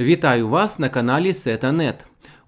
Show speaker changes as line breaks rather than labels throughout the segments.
Вітаю вас на каналі SetaNet.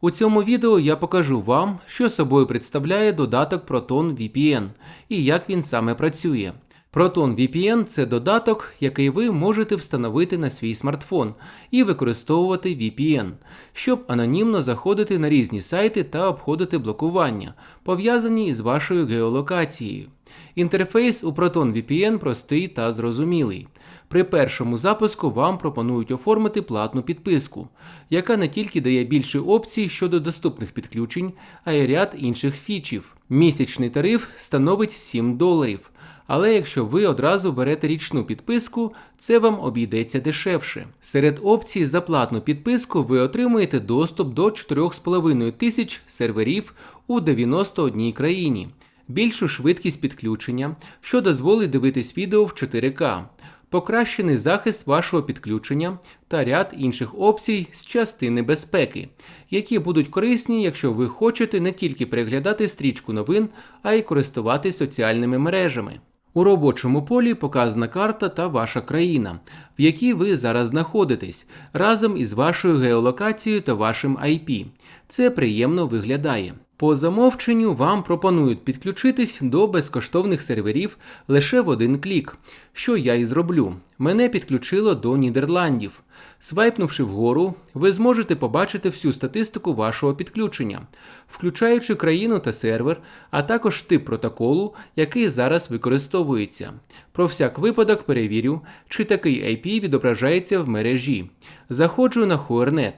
У цьому відео я покажу вам, що собою представляє додаток Proton VPN і як він саме працює. Proton VPN – це додаток, який ви можете встановити на свій смартфон і використовувати VPN, щоб анонімно заходити на різні сайти та обходити блокування, пов'язані із вашою геолокацією. Інтерфейс у Proton VPN простий та зрозумілий. При першому запуску вам пропонують оформити платну підписку, яка не тільки дає більше опцій щодо доступних підключень, а й ряд інших фічів. Місячний тариф становить 7 доларів. Але якщо ви одразу берете річну підписку, це вам обійдеться дешевше. Серед опцій за платну підписку ви отримуєте доступ до 4,5 тисяч серверів у 91 країні, більшу швидкість підключення, що дозволить дивитись відео в 4К, покращений захист вашого підключення та ряд інших опцій з частини безпеки, які будуть корисні, якщо ви хочете не тільки переглядати стрічку новин, а й користуватись соціальними мережами. У робочому полі показана карта та ваша країна, в якій ви зараз знаходитесь, разом із вашою геолокацією та вашим IP. Це приємно виглядає. По замовченню вам пропонують підключитись до безкоштовних серверів лише в один клік, що я і зроблю. Мене підключило до Нідерландів. Свайпнувши вгору, ви зможете побачити всю статистику вашого підключення, включаючи країну та сервер, а також тип протоколу, який зараз використовується. Про всяк випадок перевірю, чи такий IP відображається в мережі. Заходжу на Huernet.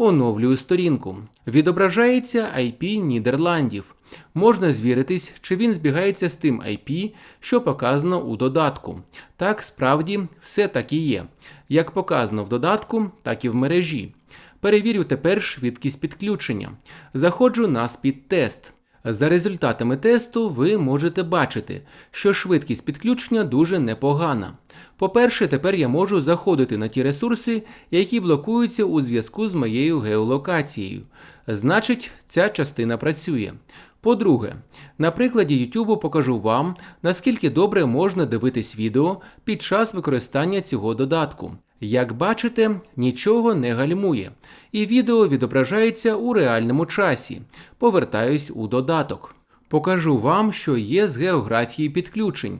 Оновлюю сторінку. Відображається IP Нідерландів. Можна звіритись, чи він збігається з тим IP, що показано у додатку. Так, справді, все так і є. Як показано в додатку, так і в мережі. Перевірю тепер швидкість підключення. Заходжу на спідтест. За результатами тесту ви можете бачити, що швидкість підключення дуже непогана. По-перше, тепер я можу заходити на ті ресурси, які блокуються у зв'язку з моєю геолокацією. Значить, ця частина працює. По-друге, на прикладі YouTube покажу вам, наскільки добре можна дивитись відео під час використання цього додатку. Як бачите, нічого не гальмує, і відео відображається у реальному часі. Повертаюсь у додаток. Покажу вам, що є з географії підключень.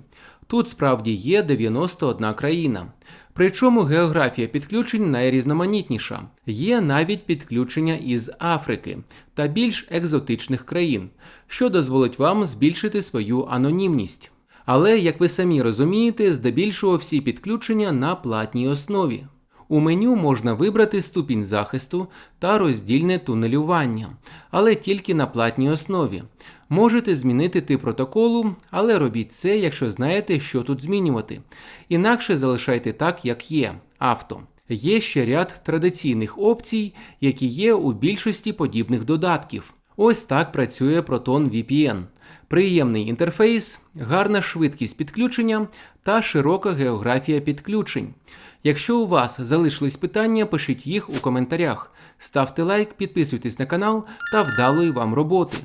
Тут справді є 91 країна. Причому географія підключень найрізноманітніша. Є навіть підключення із Африки та більш екзотичних країн, що дозволить вам збільшити свою анонімність. Але, як ви самі розумієте, здебільшого всі підключення на платній основі. У меню можна вибрати ступінь захисту та роздільне тунелювання, але тільки на платній основі. Можете змінити тип протоколу, але робіть це, якщо знаєте, що тут змінювати. Інакше залишайте так, як є авто. Є ще ряд традиційних опцій, які є у більшості подібних додатків. Ось так працює Proton VPN. Приємний інтерфейс, гарна швидкість підключення та широка географія підключень. Якщо у вас залишились питання, пишіть їх у коментарях. Ставте лайк, підписуйтесь на канал та вдалої вам роботи.